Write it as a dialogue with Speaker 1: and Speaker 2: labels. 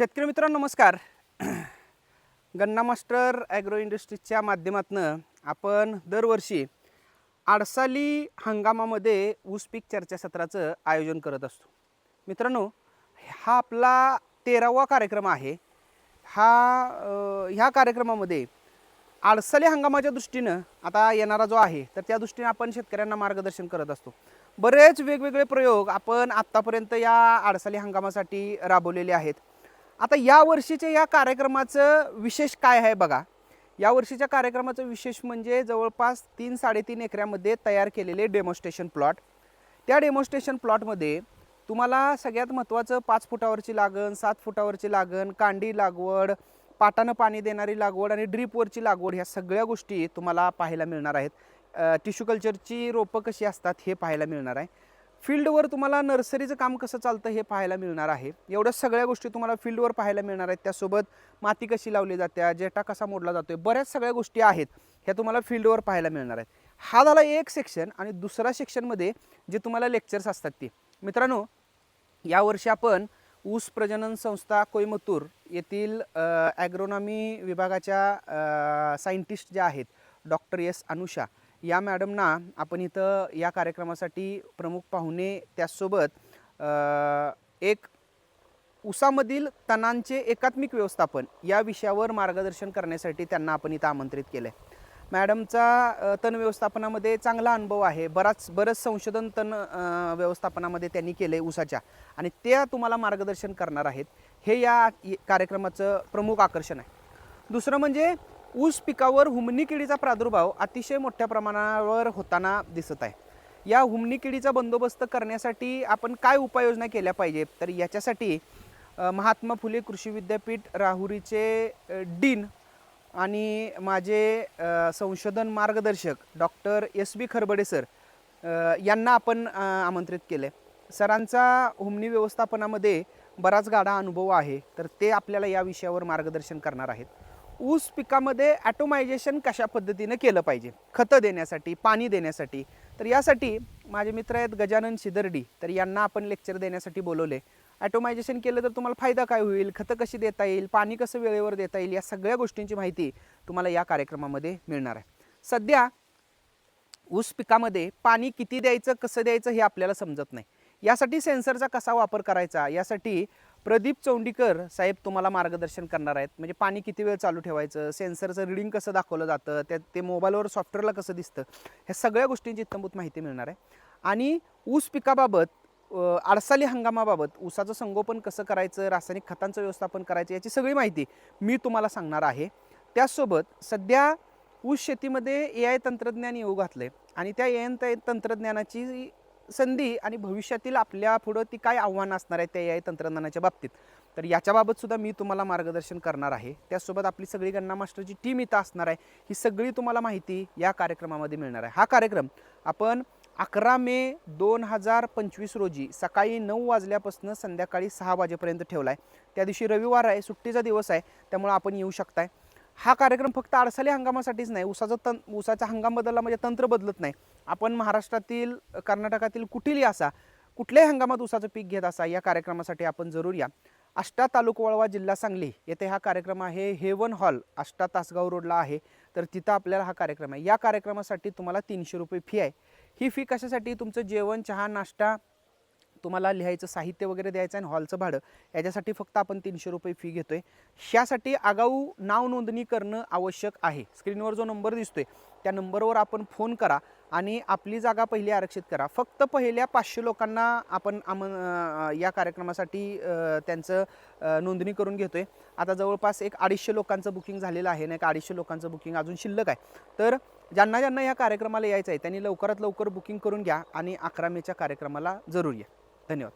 Speaker 1: शेतकरी मित्रांनो नमस्कार. गन्ना मास्टर ॲग्रो इंडस्ट्रीजच्या माध्यमातून आपण दरवर्षी आडसाली हंगामामध्ये ऊस पीक चर्चासत्राचं आयोजन करत असतो. मित्रांनो हा आपला तेरावा कार्यक्रम आहे. हा ह्या कार्यक्रमामध्ये आडसाली हंगामाच्या दृष्टीनं आता येणारा जो आहे तर त्या दृष्टीने आपण शेतकऱ्यांना मार्गदर्शन करत असतो. बरेच वेगवेगळे प्रयोग आपण आत्तापर्यंत या आडसाली हंगामासाठी राबवलेले आहेत. आता या वर्षीच्या या कार्यक्रमाचं विशेष काय आहे बघा. या वर्षीच्या कार्यक्रमाचं विशेष म्हणजे जवळपास तीन साडेतीन एकऱ्यामध्ये तयार केलेले डेमॉन्स्ट्रेशन प्लॉट त्या डेमॉन्स्ट्रेशन प्लॉटमध्ये तुम्हाला सगळ्यात महत्त्वाचं पाच फुटावरची लागण सात फुटावरची लागण कांडी लागवड पाटानं पाणी देणारी लागवड आणि ड्रीपवरची लागवड ह्या सगळ्या गोष्टी तुम्हाला पाहायला मिळणार आहेत. टिश्यू कल्चरची रोपं कशी असतात हे पाहायला मिळणार आहे. फील्डवर तुम्हाला नर्सरीचं काम कसं चालतं हे पाहायला मिळणार आहे. एवढ्या सगळ्या गोष्टी तुम्हाला फील्डवर पाहायला मिळणार आहेत. त्यासोबत माती कशी लावली जाते जेटा कसा मोडला जातोय बऱ्याच सगळ्या गोष्टी आहेत ह्या तुम्हाला फील्डवर पाहायला मिळणार आहेत. हा झाला एक सेक्शन आणि दुसरा सेक्शनमध्ये जे तुम्हाला लेक्चर्स असतात ते. मित्रांनो यावर्षी आपण ऊस प्रजनन संस्था कोईमतूर येथील ॲग्रोनॉमी विभागाच्या सायंटिस्ट ज्या आहेत डॉक्टर एस अनुषा या मॅडमना आपण इथं या कार्यक्रमासाठी प्रमुख पाहुणे त्याचसोबत एक उसामधील तणांचे एकात्मिक व्यवस्थापन या विषयावर मार्गदर्शन करण्यासाठी त्यांना आपण इथं आमंत्रित केलं आहे मॅडमचा तण व्यवस्थापनामध्ये चांगला अनुभव आहे. बराच बरंच संशोधन तण व्यवस्थापनामध्ये त्यांनी केलं आहे ऊसाच्या आणि त्या तुम्हाला मार्गदर्शन करणार आहेत. हे या कार्यक्रमाचं प्रमुख आकर्षण आहे. दुसरं म्हणजे ऊस पिकावर हुमणी किडीचा प्रादुर्भाव अतिशय मोठ्या प्रमाणावर होताना दिसत आहे. या हुमणी किडीचा बंदोबस्त करण्यासाठी आपण काय उपाययोजना केल्या पाहिजे? तर याच्यासाठी महात्मा फुले कृषी विद्यापीठ राहुरीचे डीन आणि माझे संशोधन मार्गदर्शक doctor S B Kharbade sir यांना आपण आमंत्रित आमंत्रित केले सरांचा हुमणी व्यवस्थापनामध्ये बराच गाडा अनुभव आहे तर ते आपल्याला या विषयावर मार्गदर्शन करणार आहेत. ऊस पिकामध्ये ॲटोमायझेशन कशा पद्धतीनं केलं पाहिजे? खतं देण्यासाठी पाणी देण्यासाठी. तर यासाठी माझे मित्र आहेत गजानन शिदर्डी. तर यांना आपण लेक्चर देण्यासाठी बोलवले. ॲटोमायझेशन केलं तर तुम्हाला फायदा काय होईल? खतं कशी देता येईल? पाणी कसं वेळेवर देता येईल? या सगळ्या गोष्टींची माहिती तुम्हाला या कार्यक्रमामध्ये मिळणार आहे. सध्या ऊस पिकामध्ये पाणी किती द्यायचं कसं द्यायचं हे आपल्याला समजत नाही. यासाठी सेन्सरचा कसा वापर करायचा? यासाठी प्रदीप चौंडीकर साहेब तुम्हाला मार्गदर्शन करणार आहेत. म्हणजे पाणी किती वेळ चालू ठेवायचं? सेन्सरचं रिडिंग कसं दाखवलं जातं? त्या ते मोबाईलवर सॉफ्टवेअरला कसं दिसतं? ह्या सगळ्या गोष्टींची इत्तमभूत माहिती मिळणार आहे. आणि ऊस पिकाबाबत आडसाली हंगामाबाबत ऊसाचं संगोपन कसं करायचं? रासायनिक खतांचं व्यवस्थापन करायचं? याची सगळी माहिती मी तुम्हाला सांगणार आहे. त्याचसोबत सध्या ऊस शेतीमध्ये ए आय तंत्रज्ञान येऊ घातलं आहे आणि त्या ए आय तंत्रज्ञानाची संधी आणि भविष्यातील आपल्या पुढं ती काय आव्हानं असणार आहेत त्या ए आय तंत्रज्ञानाच्या बाबतीत? तर याच्याबाबत सुद्धा मी तुम्हाला मार्गदर्शन करणार आहे. त्याचसोबत आपली सगळी गन्ना मास्टरची टीम इथं असणार आहे. ही सगळी तुम्हाला माहिती या कार्यक्रमामध्ये मिळणार आहे. हा कार्यक्रम आपण अकरा मे दोन हजार पंचवीस रोजी सकाळी नऊ वाजल्यापासून संध्याकाळी सहा वाजेपर्यंत ठेवला आहे त्या दिवशी रविवार आहे सुट्टीचा दिवस आहे त्यामुळे आपण येऊ शकताय. हा कार्यक्रम फक्त आडसाली हंगामासाठीच नाही. उसाचं तन ऊसाचा हंगाम बदलला म्हणजे तंत्र बदलत नाही. आपण महाराष्ट्रातील कर्नाटकातील कुठेही असा कुठल्याही हंगामात ऊसाचं पीक घेत असा या कार्यक्रमासाठी आपण जरूर या. आष्टा तालुका वळवा जिल्हा सांगली येथे हा कार्यक्रम आहे. हेवन हॉल आष्टा तासगाव रोडला आहे. तर तिथं आपल्याला हा कार्यक्रम आहे. या कार्यक्रमासाठी तुम्हाला तीनशे रुपये फी आहे. ही फी कशासाठी? तुमचं जेवण चहा नाश्ता तुम्हाला लिहायचं साहित्य वगैरे द्यायचं आणि हॉलचं भाडं याच्यासाठी फक्त आपण तीनशे रुपये फी घेतो आहे ह्यासाठी आगाऊ नाव नोंदणी करणं आवश्यक आहे. स्क्रीनवर जो नंबर दिसतोय त्या नंबरवर आपण फोन करा आणि आपली जागा पहिली आरक्षित करा. फक्त पहिल्या पाचशे लोकांना आपण आम या कार्यक्रमासाठी त्यांचं नोंदणी करून घेतो आहे आता जवळपास एक अडीचशे लोकांचं बुकिंग झालेलं आहे ना एक अडीचशे लोकांचं बुकिंग अजून शिल्लक आहे. तर ज्यांना ज्यांना या कार्यक्रमाला यायचं आहे त्यांनी लवकरात लवकर बुकिंग करून घ्या आणि अकरा मेच्या कार्यक्रमाला जरूर या. धन्यवाद